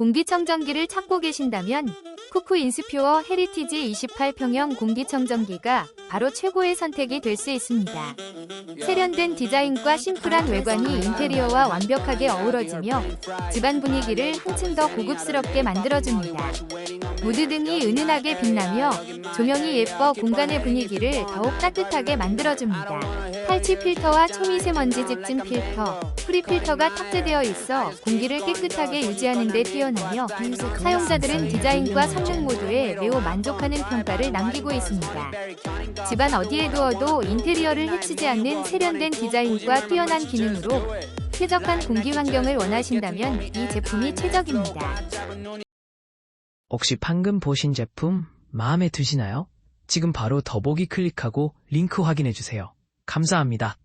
공기청정기를 찾고 계신다면 쿠쿠 인스퓨어 헤리티지 28평형 공기청정기가 바로 최고의 선택이 될 수 있습니다. 세련된 디자인과 심플한 외관이 인테리어와 완벽하게 어우러지며 집안 분위기를 한층 더 고급스럽게 만들어줍니다. 무드 등이 은은하게 빛나며 조명이 예뻐 공간의 분위기를 더욱 따뜻하게 만들어줍니다. 탈취 필터와 초미세먼지 집진 필터, 프리 필터가 탑재되어 있어 공기를 깨끗하게 유지하는 데 뛰어나며 사용자들은 디자인과 성능 모두에 매우 만족하는 평가를 남기고 있습니다. 집안 어디에 두어도 인테리어를 해치지 않는 세련된 디자인과 뛰어난 기능으로 쾌적한 공기 환경을 원하신다면 이 제품이 최적입니다. 혹시 방금 보신 제품 마음에 드시나요? 지금 바로 더보기 클릭하고 링크 확인해 주세요. 감사합니다.